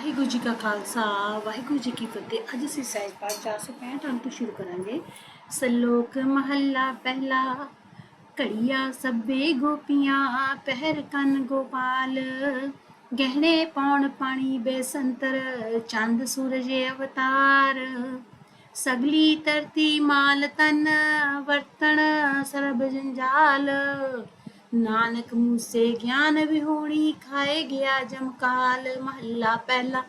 ਵਾਹਿਗੁਰੂ ਜੀ ਕਾ ਖਾਲਸਾ, ਵਾਹਿਗੁਰੂ ਜੀ ਕੀ ਫਤਿਹ। ਅੱਜ ਅਸੀਂ ਸਹਿਜ ਪਾਠ 465 ਅੰਕ ਤੋਂ ਸ਼ੁਰੂ ਕਰਾਂਗੇ। ਸਲੋਕ ਮਹੱਲਾ ਪਹਿਲਾ, ਘੜੀਆਂ ਸੱਬੇ ਗੋਪੀਆਂ, ਪਹਿਰ ਕੰਨ ਗੋਪਾਲ। ਗਹਿਣੇ ਪਾਉਣ ਪਾਣੀ ਬੇਸੰਤਰ, ਚੰਦ ਸੂਰਜ ਅਵਤਾਰ। ਸਗਲੀ ਧਰਤੀ ਮਾਲ ਤਨ ਵਰਤਣ ਸਰਬ ਜੰਜਾਲ। ਨਾਨਕ ਮੂਸੇ ਗਿਆਨ ਵਿਹੂਣੀ, ਖਾਏ ਗਿਆ ਜਮਕਾਲ ਮਹੱਲਾ ਪਹਿਲਾ।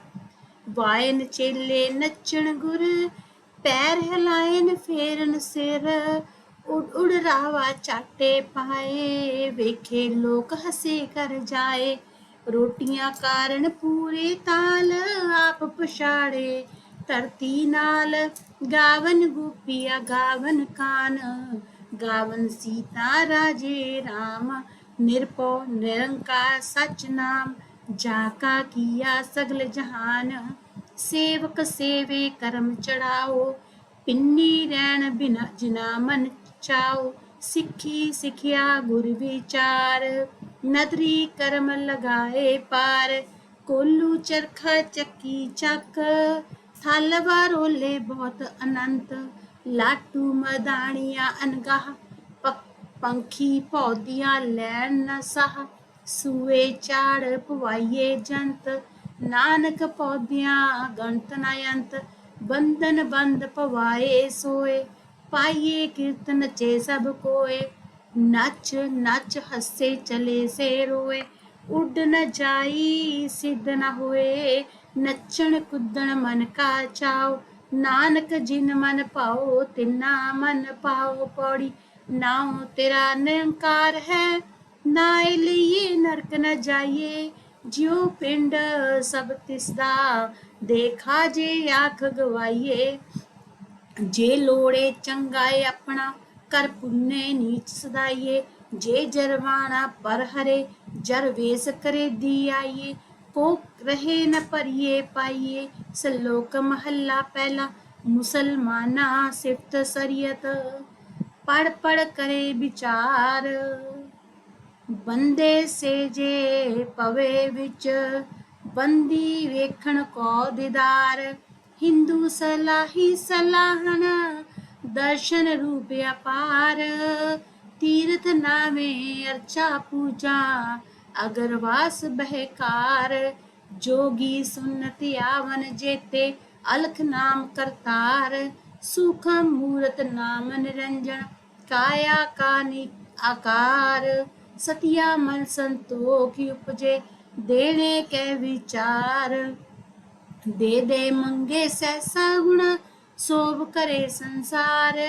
ਵਾਇਨ ਚੇਲੇ ਨੱਚਣ ਗੁਰ, ਪੈਰ ਹਿਲਾਇਨ ਫੇਰਨ ਸਿਰ। ਉੜ ਉੜ ਰਾਵਾ ਚਾਟੇ ਪਾਏ, ਵੇਖੇ ਲੋਕ ਹਸੇ ਕਰ ਜਾਏ। ਰੋਟੀਆਂ ਕਾਰਨ ਪੂਰੇ ਤਾਲ, ਆਪ ਪਛਾੜੇ ਧਰਤੀ ਨਾਲ। ਗਾਵਨ ਗੋਪੀਆ ਗਾਵਨ ਕਾਨ ਗਾਵਨ ਸੀਤਾ ਰਾਜੇ ਰਾਮ ਨਿਰਪੋ ਨਿਰੰਕਾਰ ਸਚ ਨਾਮ, ਜਾ ਕਾ ਕੀਆ ਸਗਲ ਜਹਾਨ। ਸੇਵਕ ਸੇਵੇ ਕਰਮ ਚੜਾਓ, ਪਿੰਨੀ ਰਹਿਣ ਬਿਨਾ ਜਿਨਾ ਮਨ ਚਾਓ, ਸਿੱਖੀ ਸਿਖਿਆ ਗੁਰ ਵਿਚਾਰ। ਨਦਰੀ ਕਰਮ ਲਗਾਏ ਪਾਰ, ਕੋਲੂ ਚਰਖਾ ਚੱਕੀ ਚੱਕ। ਥਲ ਵਾਰੋਲੇ ਬਹੁਤ ਅਨੰਤ ਲਾਟੂ ਮਦਾਨੀਆਂ ਅਨਗਾਹ ਪੰਖੀ ਪੌਦੀਆਂ ਲੈਣ ਨਾ ਸਾਹ, ਸੂਏ ਚਾੜ ਪਵਾਈਏ ਜੰਤ, ਨਾਨਕ ਪੌਦਿਆਂ ਗਣਤ ਨਾ ਅੰਤ, ਬੰਧਨ ਬੰਦ ਪਵਾਏ ਸੋਏ, ਪਾਈਏ ਕੀਰਤਨ ਚੇ ਸਭ ਕੋਏ, ਨੱਚ ਨੱਚ ਹੱਸੇ ਚਲੇ ਸੇ ਰੋਏ, ਉੱਡ ਨ ਜਾਈ ਸਿੱਧ ਨ ਹੋਏ, ਨੱਚਣ ਕੁੱਦਣ ਮਨ ਕਾ ਚਾਓ ਨਾਨਕ ਜਿਨ ਮਨ ਪਾਓ, ਤਿਨਾ ਮਨ ਪਾਓ ਪੌੜੀ। ਨਾਉ ਤੇਰਾ ਨਿਰੰਕਾਰ ਹੈ ਨਾਇ ਲਈਏ ਨਰਕ ਨ ਜਾਈਏ। ਜਿਉ ਪਿੰਡ ਸਭ ਤਿਸ ਦਾ ਦੇਖਾ ਜੇ ਆਖ ਗਵਾਈਏ। ਜੇ ਲੋੜੇ ਚੰਗਾਏ ਆਪਣਾ, ਕਰ ਪੁੰਨੇ ਨੀਚ ਸਦਾਈਏ। ਜੇ ਜਰਵਾਣਾ ਪਰ ਹਰੇ, ਜਰ ਵੇਸ ਕਰੇ ਦੀ ਆਈਏ। ਕੋ ਰਹੇ ਨ ਪਰਿਏ ਪਾਈਏ, ਸਲੋਕ ਮਹੱਲਾ ਪਹਿਲਾ, ਮੁਸਲਮਾਨਾ ਸਿਫਤ ਸਰੀਅਤ ਪੜ ਪੜ ਕਰੇ ਵਿਚਾਰ। ਬੰਦੇ ਸੇ ਜੇ ਪਵੇ ਵਿੱਚ, ਬੰਦੀ ਵੇਖਣ ਕੋ ਦੀਦਾਰ। ਹਿੰਦੂ ਸਲਾਹੀ ਸਲਾਹਣ, ਦਰਸ਼ਨ ਰੂਪ ਅਪਾਰ। ਤੀਰਥ ਨਾਵੇਂ ਅਰਚਾ ਪੂਜਾ ਅਗਰਵਾਸ ਬਹਿਕਾਰ, ਜੋਗੀ ਸੁਨਤ ਆਵਨ ਜੇਤੇ, ਅਲਖ ਨਾਮ ਕਰਤਾਰ ਸੁਖਮ ਮੂਰਤ ਨਾਮ ਨਿਰੰਜਨ, ਕਾਇਆ ਕਾਨੀ ਆਕਾਰ, ਸਤਿਆ ਮਨ ਸੰਤੋਖ ਉਪਜੇ, ਦੇਣੇ ਕੈ ਵਿਚਾਰ। ਦੇ ਦੇ ਮੰਗੇ ਸੈਸਾ ਗੁਣ, ਸੋਭ ਕਰੇ ਸੰਸਾਰ।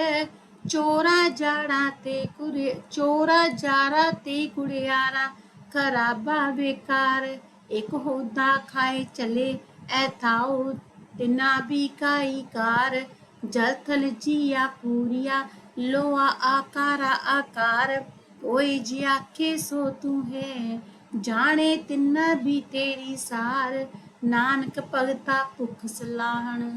ਚੋਰਾ ਜਾੜਾ ਤੇ ਕੁਰੇ, ਚੋਰਾ ਜਾਰਾ ਤੇ ਕੁੜਿਆਰਾ ਖਰਾਬਾ ਬੇਕਾਰ ਇੱਕ ਹੋਦਾ ਖਾਏ ਚਲੇ, ਐ ਥਾਉ ਤਿਨਾ ਵੀ ਕਾਈ ਕਾਰ। ਜਲ ਥਲ ਜੀਆ ਪੂਰੀਆ, ਲੋਆ ਆਕਾਰਾ ਆਕਾਰ। ਕੋਈ ਜੀ ਆਖੇ ਸੋ ਤੂੰ ਹੈ, ਜਾਣੇ ਤਿੰਨਾ ਵੀ ਤੇਰੀ ਸਾਰ। ਨਾਨਕ ਭਗਤਾ ਭੁਖ ਸਲਾਹਣ,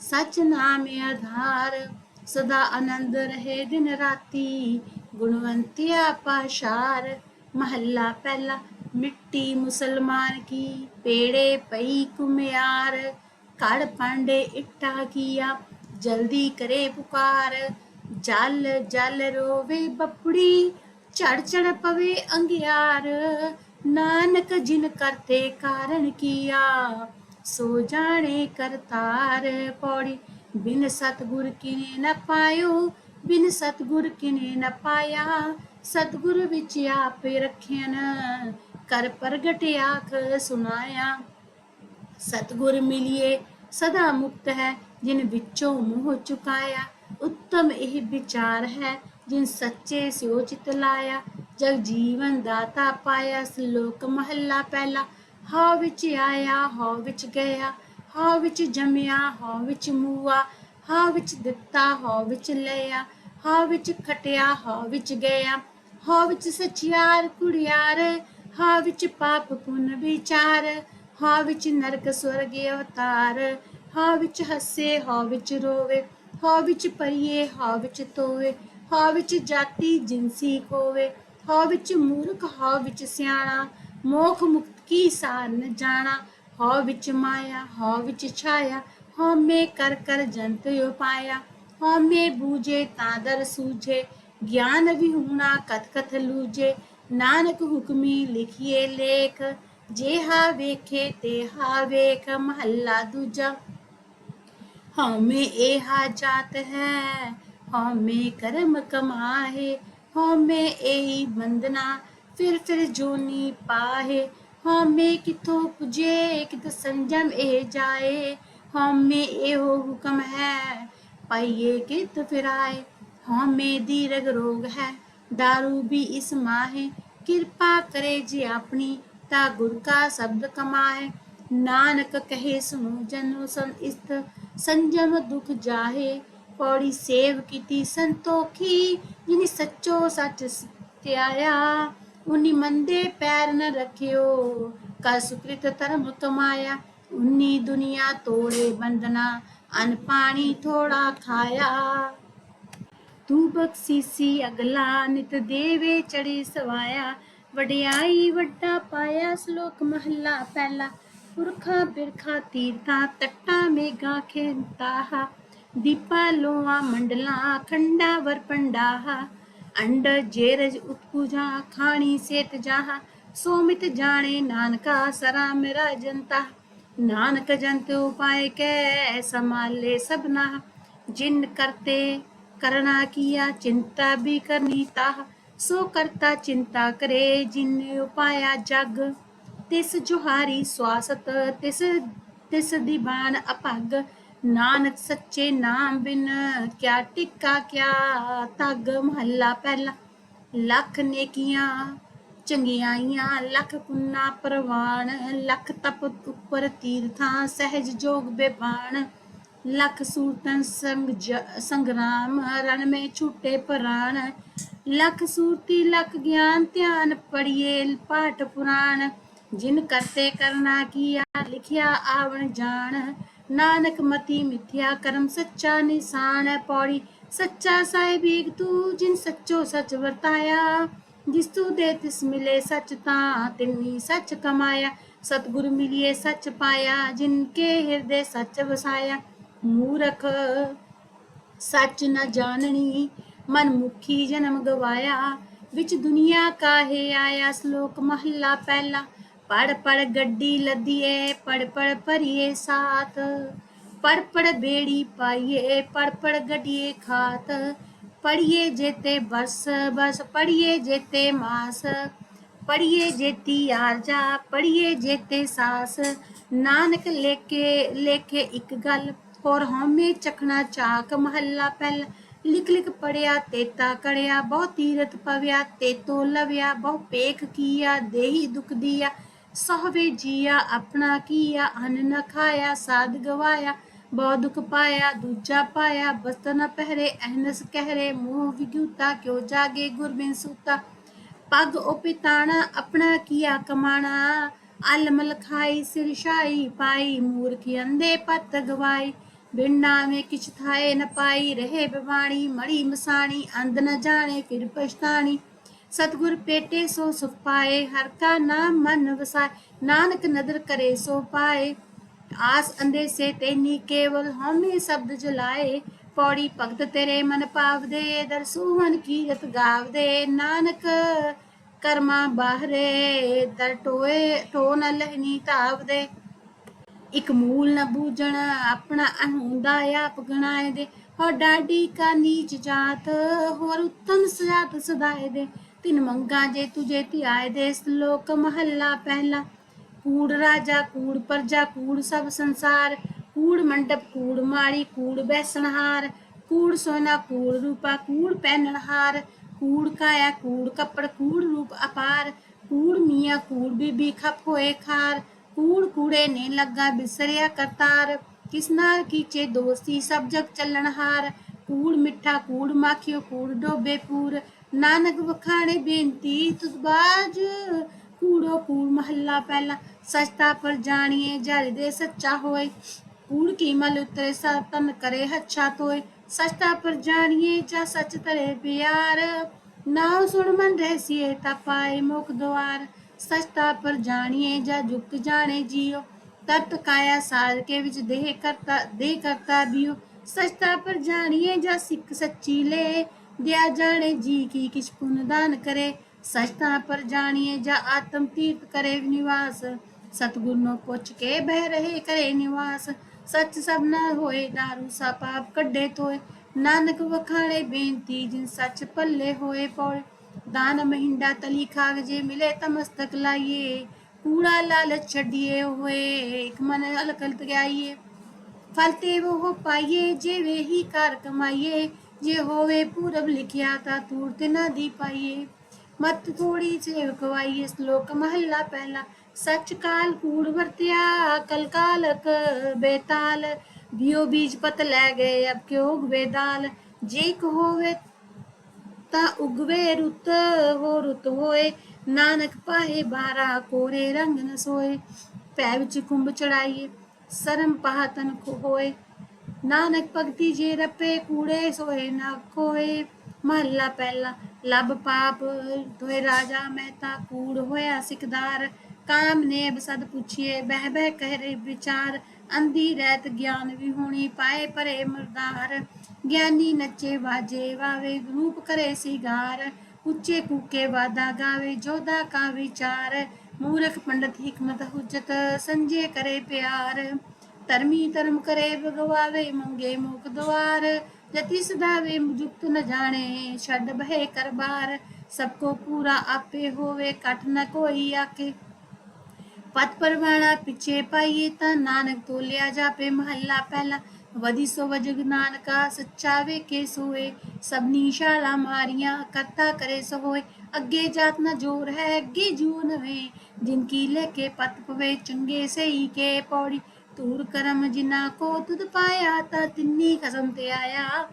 ਸਚ ਨਾਮ ਆਧਾਰ। ਸਦਾ ਆਨੰਦ ਰਹੇ ਦਿਨ ਰਾਤੀ, ਗੁਣਵੰਤਿਆ ਪਾਸ਼ਾਰ। ਮਹੱਲਾ ਪਹਿਲਾ, ਮਿੱਟੀ ਮੁਸਲਮਾਨ ਕੀ, ਪੇੜੇ ਪਈ ਕੁਮਿਆਰ ਘੜ ਪਾਂਡੇ ਇੱਟਾ ਕੀਆ, ਜਲਦੀ ਕਰੇ ਪੁਕਾਰ, ਜਲ ਜਲ ਰੋਵੇ ਬੱਪੜੀ, ਝੜ ਝੜ ਪਵੇ ਅੰਗਿਆਰ, ਨਾਨਕ ਜਿਨ ਕਰਤੇ ਕਾਰਨ ਕੀਆ, ਸੋ ਜਾਣੇ ਕਰਤਾਰ ਪੌੜੀ, ਬਿਨ ਸਤਗੁਰ ਕਿਨੇ ਨ ਪਾਇਓ, ਬਿਨ ਸਤਗੁਰ ਕਿਨੇ ਨ ਪਾਇਆ ਸਤਗੁਰ ਵਿੱਚ ਆਪੇ ਰੱਖਿਆਨ ਕਰ ਪ੍ਰਗਟ ਆਖ ਸੁਨਾਇਆ ਸਤਗੁਰ ਮਿਲਿਏ, ਸਦਾ ਮੁਕਤ ਹੈ, ਜਿਨ ਵਿੱਚੋਂ ਮੋਹ ਚੁਕਾਇਆ। ਉੱਤਮ ਇਹ ਵਿਚਾਰ ਹੈ, ਜਿਨ ਸੱਚੇ ਸਿਓ ਚਿਤ ਲਾਇਆ। ਜਗ ਜੀਵਨ ਦਾਤਾ ਪਾਇਆ, ਸਲੋਕ ਮਹੱਲਾ ਪਹਿਲਾ। ਹਾ ਵਿੱਚ ਆਇਆ ਹਾ ਵਿੱਚ ਗਿਆ। ਹਾ ਵਿੱਚ ਜੰਮਿਆ ਹਾ ਵਿੱਚ ਮੂਆ। ਹਾ ਵਿੱਚ ਦਿੱਤਾ ਹਾ ਵਿੱਚ ਲਿਆ। ਹਾ ਵਿੱਚ ਖਟਿਆ ਹਾ ਵਿੱਚ ਗਿਆ। ਹੋ ਵਿੱਚ ਸਚਿਆਰ ਕੁੜਿਆਰ ਹਾ ਵਿੱਚ ਪਾਪ ਪੁੰਨ ਵਿਚਾਰ ਹਾ ਵਿੱਚ ਨਰਕ ਸਵਰਗ ਅਵਤਾਰ ਹਾ ਵਿੱਚ ਹੱਸੇ ਹਾ ਵਿੱਚ ਰੋਵੇ ਹਾ ਵਿੱਚ ਪਰਿਏ ਹਾ ਵਿੱਚ ਤੋਵੇ ਹਾ ਵਿੱਚ ਜਾਤੀ ਜਿੰਸੀ ਕੋਵੇ ਹਾ ਵਿੱਚ ਮੂਰਖ ਹਾ ਵਿੱਚ ਸਿਆਣਾ ਮੋਖ ਮੁਕਤ ਕੀ ਸਾਰ ਨ ਜਾਣਾ ਹਉ ਵਿੱਚ ਮਾਇਆ ਹਉ ਵਿੱਚ ਛਾਇਆ ਹਉਮੈ ਕਰ ਕਰ ਜੰਤ ਉਪਾਇਆ ਹਉਮੈ ਬੂਝੇ ਤਾਂ ਦਰ ਸੂਝੇ ਗਿਆਨ ਵਿਹੂਣਾ ਕਥ ਕਥ ਲੂਝੇ ਨਾਨਕ ਹੁਕਮੀ ਲਿਖੀਏ ਲੇਖ ਜੇਹਾ ਵੇਖੇ ਤੇਹਾ ਵੇਖ ਮਹੱਲਾ ਦੂਜਾ ਹਉਮੈ ਏਹਾ ਜਾਤ ਹੈ ਹਉਮੈ ਕਰਮ ਕਮਾਹੇ ਹਉਮੈ ਏਹੀ ਬੰਦਨਾ ਫਿਰ ਫਿਰ ਜੋਨੀ ਪਾਹੇ ਹਉਮੈ ਕਿਥੋਂ ਪੁਜੇ ਕਿਤ ਸੰਜਮ ਇਹ ਜਾਏ ਹਉਮੈ ਇਹੋ ਹੁਕਮ ਹੈ ਪਾਈਏ ਕਿਤ ਫਿਰਾਏ ਹਉਮੈ ਦੀਰਗ ਰੋਗ ਹੈ। दारू ਵੀ ਇਸ ਮਾਹੇ। ਕਿਰਪਾ ਕਰੇ ਜੀ ਆਪਣੀ ਤਾ ਗੁਰ ਕਾ ਸ਼ਬਦ ਕਮਾਏ ਨਾਨਕ ਕਹੇ ਸੁਨੋ ਜਨੋ ਸੰ ਇਸਤ, ਸੰਜਮ ਦੁਖ ਜਾਹੇ। ਪੌੜੀ ਸੇਵ ਕੀਤੀ ਸੰਤੋਖੀ, ਜਿਨੀ ਸੱਚੋ ਸੱਚ ਸਿਆਇਆ ਉਨੀ ਮੰਦੇ ਪੈਰ ਨ ਰਖਿਓ ਕਾ ਸੁਕ੍ਰਿਤ ਧਰਮ ਤੁਮਾਇਆ ਉਨੀ ਦੁਨੀਆ ਤੋੜੇ ਬੰਦਨਾ ਅਨ ਪਾਣੀ ਥੋੜਾ ਖਾਇਆ। ਤੂੰ ਬਖਸ਼ੀਸੀ ਅਗਲਾ ਨਿਤ ਦੇਵੇ ਚੜੀ ਸਵਾਇਆ। ਵਡਿਆਈ ਵੱਡਾ ਪਾਇਆ, ਸ਼ਲੋਕ ਮਹੱਲਾ ਪਹਿਲਾ। ਪੁਰਖਾ ਬਿਰਖਾ ਤੀਰਥਾ, ਤੱਟਾ ਮੇਗਾ ਖੇਤਾਹਾ। ਦੀਪਾ ਲੋਆ ਮੰਡਲਾ, ਖੰਡਾ ਵਰ ਅੰਡ ਜੇਰਜ ਉਤਪੂਜਾ ਖਾਣੀ ਸੇਤ ਜਾਹਾ। ਸੋਮਿਤ ਜਾਣੇ ਨਾਨਕਾ, ਸਰਾ ਮੇਰਾ ਜਨਤਾ। ਨਾਨਕ ਜੰਤ ਉਪਾਇ ਕੈ, ਸਮਾਲੇ ਸਭਨਾ। ਜਿਨ ਕਰਤੇ करना किया चिंता भी करनी ताह सो करता चिंता करे जिन उपाया जग तिस जुहारी स्वासत तिस तिस दीवान अपग नानक सच्चे नाम बिन क्या टिक्का क्या तग महला पहला ਲੱਖ ਨੇਕੀਆਂ ਚੰਗਿਆਈਆਂ ਲੱਖ ਪੁੰਨਾ ਪ੍ਰਵਾਨ ਲੱਖ ਤਪ ਉੱਪਰ ਤੀਰਥਾਂ ਸਹਿਜ ਜੋਗ ਬੇਬਾਨ ਲੱਖ ਸੂਰਤਨ ਸੰਗ ਸੰਗਰਾਮ ਰਣ ਮੇ ਛੂਟੇ ਪ੍ਰਾਣ। ਲੱਖ ਸੂਰਤੀ, ਲੱਖ ਗਿਆਨ ਧਿਆਨ ਪੜੀਏ ਪਾਠ ਪੁਰਾਣ। ਜਿਨ ਕਰਤੇ ਕਰਨਾ ਕੀਆ, ਲਿਖਿਆ ਆਵਣ ਜਾਣ। ਨਾਨਕ ਮਤੀ ਮਿਥਿਆ ਕਰਮ ਸੱਚਾ ਨਿਸ਼ਾਨ ਪੌੜੀ। ਸੱਚਾ ਸਾਹਿਬੀਕ ਤੂੰ, ਜਿਨ ਸੱਚੋ ਸੱਚ ਵਰਤਾਇਆ। ਜਿਸ ਤੂੰ ਦੇ ਤਿਸ ਮਿਲੇ ਸੱਚ ਤਾਂ, ਤਿੰਨੀ ਸੱਚ ਕਮਾਇਆ। ਸਤਿਗੁਰ ਮਿਲਿਏ ਸੱਚ ਪਾਇਆ, ਜਿਨ ਕੇ ਹਿਰਦੇ ਸੱਚ ਵਸਾਇਆ। ਮੂਰਖ, ਸੱਚ ਨਾ ਜਾਣਨੀ ਮਨ ਮੁਖੀ ਜਨਮ ਗਵਾਇਆ, ਵਿੱਚ ਦੁਨੀਆ ਕਾਹੇ ਆਇਆ, ਸ਼ਲੋਕ ਮਹੱਲਾ ਪਹਿਲਾ, ਪੜ ਪੜ ਗੱਡੀ ਲੱਦੀਏ, ਪੜ ਪੜ ਭਰੀਏ ਸਾਥ, ਪੜ ਪੜ ਬੇੜੀ ਪਾਈਏ, ਪੜ ਪੜ ਗੱਡੀਏ ਖਾਤ, ਪੜੀਏ ਜੇਤੇ ਬਸ ਬਸ ਪੜੀਏ ਜੇਤੇ ਮਾਸ, ਪੜੀਏ ਜੇਤੀ ਆਰਜਾ, ਪੜੀਏ ਜੇਤੇ ਸਾਸ, ਨਾਨਕ ਲੇਕੇ, ਲੇਖੇ ਇੱਕ ਗੱਲ ਹੋਰ ਹਉਮੈ ਚਖਣਾ ਚਾਕ ਮਹੱਲਾ ਪਹਿਲਾ। ਲਿਖ ਲਿਖ ਪੜਿਆ, ਤੇਤਾ ਕੜਿਆ, ਬਹੁ ਤੀਰਤ ਪਵਿਆ, ਤੇਤੋ ਲਵਿਆ, ਬਹੁ ਪੇਖ ਕੀਆ, ਦੇਹੀ ਦੁਖ ਦੀਆ। ਸਹਵੇ ਜੀਆ, ਆਪਣਾ ਕੀਆ, ਅਨ ਨ ਖਾਇਆ, ਸਾਧ ਗਵਾਇਆ, ਬਹੁ ਦੁਖ ਪਾਇਆ, ਦੂਜਾ ਪਾਇਆ, ਬਸਤ ਨ ਪਹਿਰੇ, ਅਹਨਸ ਕਹਿਰੇ, ਮੂੰਹ ਵਿਗੂਤਾ ਕਿਉ ਜਾਗੇ ਗੁਰਬਿਨ ਸੂਤਾ। ਪਗ ਉਪਿਤਾਣਾ, ਆਪਣਾ ਕੀਆ ਕਮਾਣਾ। ਅਲਮਲ ਖਾਈ ਸਿਰ ਸ਼ਾਈ ਪਾਈ, ਮੂਰਖੀ ਅੰਦੇ ਪਤ ਗਵਾਈ। ਬਿਨ ਨਾਮੇ ਕਿਛ ਥਾਏ ਨ ਪਾਈ ਰਹੇ ਬਿਵਾਣੀ, ਮੜੀ ਮਸਾਣੀ, ਅੰਧ ਨ ਜਾਣੇ ਫਿਰ ਪਛਤਾਣੀ। ਸਤਗੁਰ ਪੇਟੇ ਸੋ ਸੁਖ ਪਾਏ, ਹਰ ਕਾ ਨਾਮ ਮਨ ਵਸਾਏ, ਨਾਨਕ ਨਦਰ ਕਰੇ ਸੋ ਪਾਏ। ਆਸ ਅੰਦੇ ਸੇ ਤੈਨੀ ਕੇਵਲ ਹਉਮੈ ਸ਼ਬਦ ਜੁਲਾਏ, ਪੌੜੀ ਭਗਤ ਤੇਰੇ ਮਨ ਪਾਵਦੇ ਦਰਸੂਹਨ ਕੀਰਤ ਗਾਵਦੇ। ਨਾਨਕ ਕਰਮਾ ਬਾਹਰੇ, ਦਰ ਟੋਏ, ਟੋ ਨ ਲਹਨੀ ਤਾਵਦੇ ਇਕ ਮੂਲ ਨ ਬੂਝਣ, ਆਪਣਾ ਅਹੰਦਾ ਆਪ ਗਣਾਏ ਦੇ ਹੋ ਡਾਡੀ ਕਾ ਨੀਚ ਜਾਤ, ਹੋਰ ਉਤਮ ਸਜਾਤ ਸਦਾਏ ਦੇ ਤਿਨ ਮੰਗਾ ਜੇ ਤੁਝੇ ਧਿਆਏ ਦੇ ਸ਼ਲੋਕ ਮਹੱਲਾ ਪਹਿਲਾ। ਕੂੜ ਰਾਜਾ, ਕੂੜ ਪਰਜਾ, ਕੂੜ ਸਭ ਸੰਸਾਰ। ਕੂੜ ਮੰਡਪ, ਕੂੜ ਮਾੜੀ ਕੂੜ ਬੈਸਣਹਾਰ। ਕੂੜ ਸੋਨਾ, ਕੂੜ ਰੂਪਾ, ਕੂੜ ਪਹਿਨਣਹਾਰ ਕੂੜ ਕਾਇਆ, ਕੂੜ ਕੱਪੜ, ਕੂੜ ਰੂਪ ਅਪਾਰ। ਕੂੜ ਮੀਆਂ, ਕੂੜ ਬੀਬੀ ਖਪ ਹੋਏ ਖਾਰ। ਕੂੜ ਕੂੜੇ ਨੇ ਲੱਗਾ, ਬਿਸਰਿਆ ਕਰਤਾਰ। ਕਿਸ ਕੀਚੇ ਦੋਸਤੀ, ਸਭ ਜਗ ਚੱਲਣਹਾਰ ਕੂੜ ਮਿੱਠਾ, ਕੂੜ ਮਾਖਿਓ, ਕੂੜ ਡੋਬੇ ਪੂਰ। ਨਾਨਕ ਵਖਾਣੇ ਬੇਨਤੀ ਤੁਧ ਕੂੜੋ ਕੂੜ ਮਹੱਲਾ ਪਹਿਲਾ, ਸਚਤਾ ਪਰ ਜਾਣੀਏ, ਜਲ ਦੇ ਸੱਚਾ ਹੋਏ। ਕੂੜ ਕੀ ਮਲ ਉਤਰੇ ਸਤਨ ਕਰੇ, ਹੱਛਾ ਤੋਏ। ਸਚਤਾ ਪਰ ਜਾਣੀਏ, ਜਾ ਸਚ ਤਰੇ ਪਿਆਰ। ਨਾ ਸੁਣ ਮਨ ਰਹਿਸੀਏ, ਤਾ ਪਾਏ ਮੁਖ ਦੁਆਰ। ਸਚਤਾ ਪਰ ਜਾਣੀਏ ਜਾ ਜੁਗਤ ਜਾਣੇ ਜੀਓ, ਤਤ ਕਾਇਆ ਸਾਰ ਕੇ ਵਿੱਚ ਦੇਹ ਕਰਤਾ ਦੇਹ ਕਰਤਾ ਬਿਓ ਸਚਤਾ ਪਰ ਜਾਣੀਏ ਜਾਂ ਸਿੱਖ ਸੱਚੀ ਲੈ, ਦਿਆ ਜਾਣੇ ਜੀ ਕੀ ਕਿਛ ਪੁੰਨ ਦਾਨ ਕਰੇ। ਸਚਤਾ ਪਰ ਜਾਣੀਏ ਜਾਂ ਆਤਮ ਤੀਰਥ ਕਰੇ ਨਿਵਾਸ ਸਤਿਗੁਰ ਨੂੰ ਪੁੱਛ ਕੇ ਬਹਿ ਰਹੇ ਕਰੇ ਨਿਵਾਸ। ਸੱਚ ਸਭ ਨਾ ਹੋਏ, ਦਾਰੂ ਸਾ ਪਾਪ ਕੱਢੇ ਤੋਏ। ਨਾਨਕ ਵਖਾਣੇ ਬੇਨਤੀ ਜਿਨ ਸੱਚ ਪੱਲੇ ਹੋਏ ਪੌੜੇ ਦਾਨ ਮਹਿੰਡਾ ਤਲੀ ਖਾਗਜੇ ਮਿਲੇ ਤਮਸਤਕ ਲਾਈਏ ਕੂੜਾ ਲਾਲਚ ਛੱਡੀਏ ਹੋਏ ਇੱਕ ਮਨ ਅਲਕਲ ਤਗਾਈਏ ਫਲ ਉਹ ਪਾਈਏ ਜਿਵੇਂ ਹੀ ਕਰ ਕਮਾਈਏ ਜੇ ਹੋਵੇ ਪੂਰਬ ਲਿਖਿਆ ਤਾਂ ਤੂਰ ਨਾ ਦੀ ਪਾਈਏ ਮਤ ਥੋੜੀ ਸੇਵਕਵਾਈਏ ਸ਼ਲੋਕ ਮਹੱਲਾ ਪਹਿਲਾ ਸੱਚ ਕਾਲ ਕੂੜ ਵਰਤਿਆ ਕਲ ਕਾਲਕ ਬੇਤਾਲ ਬਿਓ ਬੀਜ ਪਤ ਲੈ ਗਏ ਅਬ ਕਿਉ ਬੇਦਾਲ ਜੇ ਕੋ ਹੋਵੇ ਤਾਂ ਉਗਵੇ, ਰੁੱਤ ਹੋ ਰੁੱਤ ਹੋਏ। ਨਾਨਕ ਪਾਹੇ ਬਾਰਾ ਕੋਰੇ, ਰੰਗ ਨ ਸੋਏ। ਪੈ ਵਿੱਚ ਕੁੰਭ ਚੜਾਈਏ, ਸਰਮ ਪਾਹਤਨ ਕੋ ਹੋਏ। ਨਾਨਕ ਭਗਤੀ ਜੇ ਰਪੇ, ਕੂੜੇ ਸੋਏ ਨਾ ਕੋਏ ਮਹੱਲਾ ਪਹਿਲਾ, ਲਬ ਪਾਪ ਦੋਏ ਰਾਜਾ ਮਹਿਤਾ ਕੂੜ ਹੋਇਆ ਸਿਕਦਾਰ। ਕਾਮ ਨੇ ਬਸਦ ਪੁੱਛੀਏ, ਬਹਿ ਬਹਿ ਕਹਿ ਰੇ ਵਿਚਾਰ। ਅੰਧੀ ਰਹਿਤ ਗਿਆਨ ਵੀ ਹੋਣੀ, ਪਾਏ ਪਰੇ ਮਰਦਾਰ। ਗਿਆਨੀ ਨੱਚੇ ਵਾਜੇ ਵਾਵੇ ਰੂਪ ਕਰੇ ਸਿਗਾਰ ਉੱਚੇ ਕੂਕੇ ਵਾਦਾ ਗਾਵੇ ਜੋਦਾ ਕਾ ਵਿਚਾਰ ਮੂਰਖ ਪੰਡਤ ਹਕਮਤ ਹੁਜਤ ਸੰਜੇ ਕਰੇ ਪਿਆਰ ਧਰਮੀ ਧਰਮ ਕਰੇ ਭਗਵਾਵੇ ਮੰਗੇ ਮੁਖ ਦਵਾਰ ਜਤੀ ਸਦਾਵੇ ਮੁਜੁਕਤ ਨ ਜਾਣੇ ਛੱਡ ਬਹਿ ਕਰਬਾਰ ਸਭ ਕੋ ਪੂਰਾ ਆਪੇ ਹੋਵੇ ਕਟ ਨ ਕੋਈ ਆਕੇ ਪਤ ਪਰਵਾਣਾ ਪਿੱਛੇ ਪਾਈਏ ਤਾਂ ਨਾਨਕ ਤੋਲਿਆ ਜਾਪੇ ਮਹੱਲਾ ਪਹਿਲਾ ਵਧੀ ਸੋ ਵਜਗ ਨਾਨਕਾ ਸੱਚਾ ਵੇਖੇ ਸੋਏ ਸਭਨੀ ਸ਼ਾਲਾ ਮਾਰੀਆਂ ਕਰਤਾ ਕਰੇ ਸੋ ਹੋਏ। ਅੱਗੇ ਜਾਤ ਨਾ ਜੋਰ ਹੈ, ਅੱਗੇ ਜੂ ਨਵੇ ਜਿਨ ਕੀ ਲੈ ਕੇ ਪਤ ਪਵੇ, ਚੰਗੇ ਸਹੀ ਕੇ ਪੌੜੀ। ਤੂਰ ਕਰਮ ਜਿਨਾ ਕੋ ਤੁਧ ਪਾਇਆ, ਤਾਂ ਤਿੰਨੀ ਕਸਮ ਤੇ ਆਇਆ।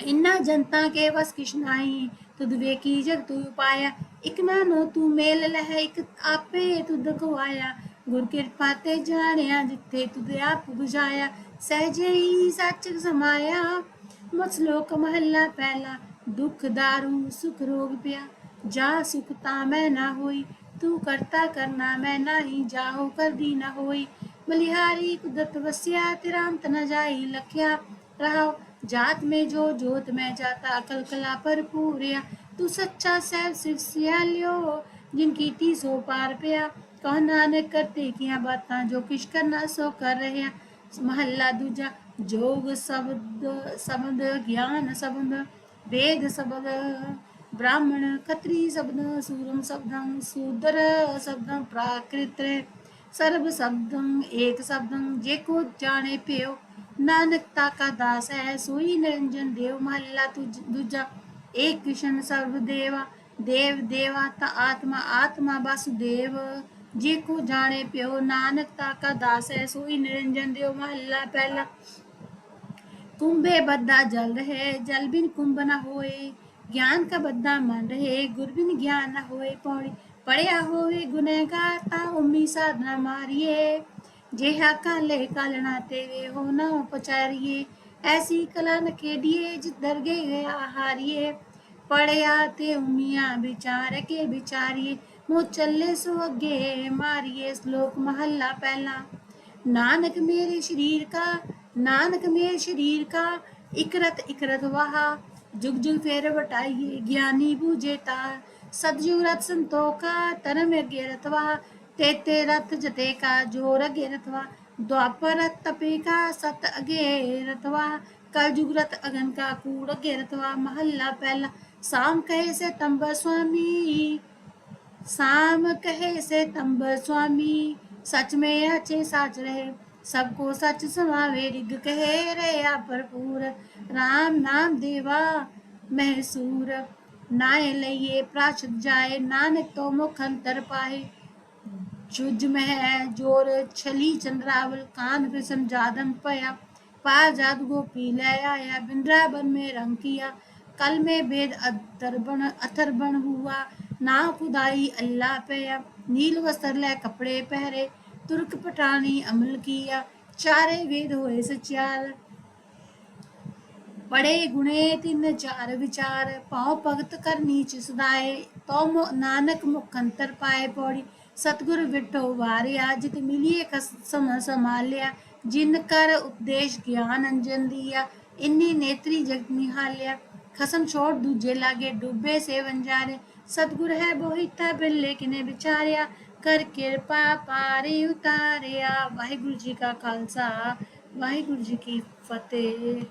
ਇਨਾ ਜਨਤਾ ਕੇ ਵਸ ਕਿਛ ਨਾਹੀ, ਤੁਧ ਵੇਖੀ ਜਗ ਤੂੰ ਪਾਇਆ। ਇਕ ਨਾਨੋ ਤੂੰ ਮੇਲ ਲਹਿ, ਇਕ ਆਪੇ ਤੁਧ ਆਇਆ ਗੁਰ ਕਿਰਪਾ ਤੇ ਜਾਣਿਆ, ਜਿੱਥੇ ਤੁਧ ਆਪ ਬੁਝਾਇਆ ਸਹਜੇ ਹੀ ਸੱਚ ਸਮਾਇਆ। ਮੁਝ ਲੋਕ ਮਹੱਲਾ ਪਹਿਲਾ, ਦੁੱਖ, ਦਾਰੂ, ਸੁਖ, ਰੋਗ ਪਿਆ। ਜਾ ਸੁਖ ਤਾਂ ਮੈਂ ਨਾ ਹੋਈ, ਤੂੰ ਕਰਤਾ ਕਰਨਾ ਮੈਂ ਨਹੀਂ ਜਾਉ ਕਰਦੀ ਨਾ ਹੋਈ। ਬਲਿਹਾਰੀ ਕੁਦਰਤ ਵਸਿਆ ਤਿਰਾਂਤ ਨ ਜਾਈ ਲਖਿਆ। ਰਹਾਉ ਜਾਤ ਮੇ ਜੋ ਜੋਤ ਮੈਂ ਜਾਤਾ, ਅਕਲ ਕਲਾ ਪਰ ਪੂਰਿਆ ਤੂੰ ਸੱਚਾ ਸਹਿਬ ਸਿਵ ਸਿਆ ਲਿਓ ਜਿਨ ਕੀਤੀ ਸੋ ਪਾਰ ਪਿਆ। ਕਹ ਨਾਨਕ ਕਰਤੀ ਕੀਆਂ ਬਾਤਾਂ, ਜੋ ਕਿਛ ਕਰਨਾ ਸੋ ਕਰ ਰਹੇ ਆ ਮਹੱਲਾ ਦੂਜਾ, ਜੋਗ ਸ਼ਬਦ ਸ਼ਬਦ ਗਿਆਨ ਸ਼ਬਦ, ਵੇਦ ਸ਼ਬਦ, ਬ੍ਰਾਹਮਣ ਖੱਤਰੀ ਸ਼ਬਦ, ਸੂਰਮ ਸ਼ਬਦੰ, ਸੂਦਰ ਸ਼ਬਦੰ, ਪ੍ਰਾਕ੍ਰਿਤ ਸਰਬ ਸ਼ਬਦੰ, ਏਕ ਸ਼ਬਦੰ, ਜੇ ਕੋ ਜਾਣੇ ਪਿਓ ਨਾਨਕ ਤਾ ਕਾ ਦਾਸ ਹੈ, ਸੋਈ ਨਿਰੰਜਨ ਦੇਵ। ਮਹੱਲਾ ਦੂਜਾ ਏਕ ਕਿਸ਼ਨ ਸਰਬ ਦੇਵਾ, ਦੇਵ ਦੇਵਾ ਤਾ ਆਤਮਾ ਆਤਮਾ ਬਸੁਦੇਵ। ਜੇ ਕੋ ਜਾਣੇ ਪਿਓ, ਨਾਨਕ ਤਾ ਕਾ ਦਾਸ ਹੈ, ਸੋਈ ਨਿਰੰਜਨ ਦਿਓ ਮਹੱਲਾ ਪਹਿਲਾ। ਕੁੰਭੇ ਬੱਦਾ ਜਲ ਰਹੇ, ਜਲ ਬਿਨ ਕੁੰਭ ਨਾ ਹੋਏ। ਗਿਆਨ ਕਾ ਬੱਦਾ ਮਨ ਰਹੇ, ਗੁਰ ਬਿਨ ਗਿਆਨ ਨਾ ਹੋਏ ਪੌੜੀ। ਪੜਿਆ ਹੋਵੇ ਗੁਨਹਗਾਰ, ਤਾ ਉਮੀ ਸਾਧਨਾ ਮਾਰੀਏ। ਜੇ ਹਾ ਕਾਲੇ ਕਾਲਣਾ ਤੇਰੇ, ਹੋ ਨਾ ਉਪਚਾਰੀਏ। ਐਸੀ ਕਲਾ ਨ ਖੇਡੀਏ ਜਿਤ ਦਰਗੇ ਗਿਆ ਹਾਰੀਏ ਪੜਿਆ ਤੇ ਉਮੀਆਂ ਵਿਚਾਰ ਕੇ ਵਿਚਾਰੀਏ। ਮੋ ਚੱਲੇ ਸੋ ਅੱਗੇ ਮਾਰੀਏ ਸ਼ਲੋਕ ਮਹੱਲਾ ਪਹਿਲਾ ਨਾਨਕ ਮੇਰੇ ਸ਼ਰੀਰ ਕਾ ਨਾਨਕ ਮੇਰੇ ਸ਼ਰੀਰ ਕਾ ਇਕਰਤ ਇਕਰਤ ਵਾਹਾ ਜੁਗ ਜੁਗ ਫੇਰ ਵਟਾਈਏ ਗਿਆਨੀ ਬੂਝੇ ਤਾ ਸਤਜੁਗ ਰਤ ਸੰਤੋਖਾ ਤਰਮ ਅਗੇ ਰਤਵਾ ਤੇ ਤੇ ਰਤ ਜਤੇ ਕਾ ਜੋਰ ਅਗੇ ਰਤਵਾ द्वापर तपे का सत अगे रतवा कलयुग रत अगन का कूड़ अगे रतवा महल्ला पहला शाम कहे से तंबर स्वामी शाम कहे से तंबर स्वामी। सच में अच्छे साच रहे। सबको सच समावे रिग कहे आ भरपूर। राम नाम देवा महसूर नाय लइए प्राचुत जाए, नानक तो मुख अंतर पाए। जुज में ज़ोर, छली चंद्रावल, कान कृष्ण जादन पया। पार जाद गोपी ले आया, बिंद्रावन में रंग किया। कल में भेद अतरबन अथरबन हुआ। ਨਾ ਖੁਦਾਈ, ਅੱਲਾ ਪਿਆ। ਨੀਲ ਵਸਤਰ ਲੈ ਕਪੜੇ ਪਹਿਰੇ, ਤੁਰਕ ਪਟਾਣੀ ਅਮਲ ਕੀਆ। ਚਾਰੇ ਵੇਦ ਹੋਏ ਸਚਿਆਰ। ਬੜੇ ਗੁਣੇ ਤਿੰਨ ਚਾਰ ਵਿਚਾਰ। ਪਾਉ ਭਗਤ ਕਰ ਨੀਚ ਸਦਾਏ। ਤੋ ਨਾਨਕ ਮੁਖੰਤਰ ਪਾਏ ਪੌੜੀ। ਸਤਗੁਰ ਵਿਟੋ ਵਾਰਿਆ, ਜਿਤ ਮਿਲੀਏ ਕਸ ਸਮ ਸਮਾਲਿਆ ਜਿਨ ਕਰ ਉਪਦੇਸ਼ ਗਿਆਨ ਅੰਜਨ ਦੀਆ, ਇੰਨੀ ਨੇਤਰੀ ਜਗ ਨਿਹਾਲਿਆ। ਖਸਮ ਛੋੜ ਦੂਜੇ ਲਾਗੇ ਡੁੱਬੇ ਸੇ ਵੰਜਾਰੇ ਸਤਿਗੁਰ ਹੈ ਬੋਹਿਤਾ ਬਿਰਲੇ ਕਿਨੇ ਵਿਚਾਰਿਆ, ਕਰ ਕਿਰਪਾ ਪਾਰੇ ਉਤਾਰਿਆ। ਵਾਹਿਗੁਰੂ ਜੀ ਕਾ ਖਾਲਸਾ, ਵਾਹਿਗੁਰੂ ਜੀ ਕੀ ਫਤਿਹ।